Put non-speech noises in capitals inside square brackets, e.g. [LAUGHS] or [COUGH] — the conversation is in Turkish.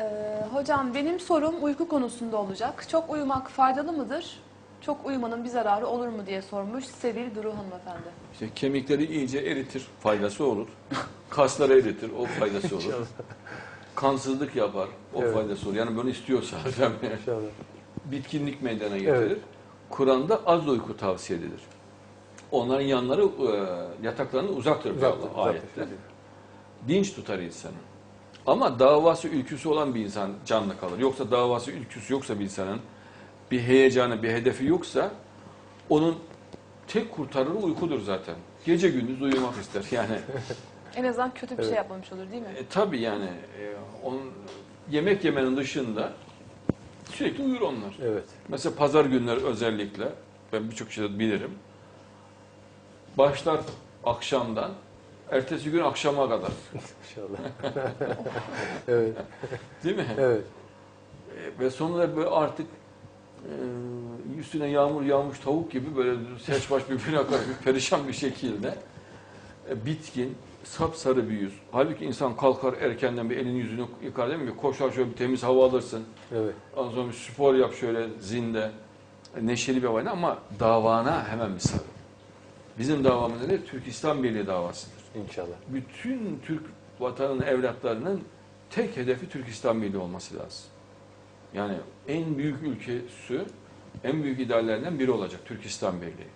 Ee, hocam benim sorum uyku konusunda olacak. Çok uyumak faydalı mıdır? Çok uyumanın bir zararı olur mu diye sormuş Sevil Duru hanımefendi. İşte kemikleri iyice eritir, faydası olur. [LAUGHS] Kasları eritir, o faydası olur. İnşallah. Kansızlık yapar, o Evet. faydası olur. Yani bunu istiyorsa. İnşallah. bitkinlik meydana getirir. Evet. Kur'an'da az uyku tavsiye edilir. Onların yanları e, yataklarının uzaktır Uzak, Allah uzak ayette. Dinç tutar insanı. Ama davası ülküsü olan bir insan canlı kalır. Yoksa davası ülküsü yoksa bir insanın bir heyecanı, bir hedefi yoksa onun tek kurtarırı uykudur zaten. Gece gündüz uyumak ister. Yani [LAUGHS] En azından kötü bir Evet. şey yapmamış olur değil mi? e, tabii yani e, onun yemek yemenin dışında sürekli uyur onlar. Evet. Mesela pazar günleri özellikle ben birçok şeyde bilirim. Başlar akşamdan ertesi gün akşama kadar. İnşallah. [LAUGHS] evet. Değil mi? Evet. E, Ve sonra böyle artık e, üstüne yağmur yağmış tavuk gibi böyle saç baş birbirine akar bir perişan bir şekilde e, bitkin, sapsarı bir yüz. Halbuki insan kalkar erkenden bir elini yüzünü yıkar değil mi? Bir koşar şöyle bir temiz hava alırsın. Evet. Ondan sonra bir spor yap şöyle zinde. Neşeli bir havayla ama davana hemen bir sarıl. Bizim davamız nedir? Türk İslam Birliği davasıdır. İnşallah. Bütün Türk vatanının evlatlarının tek hedefi Türk İslam Birliği olması lazım. Yani en büyük ülkesi, en büyük ideallerinden biri olacak Türk İslam Birliği.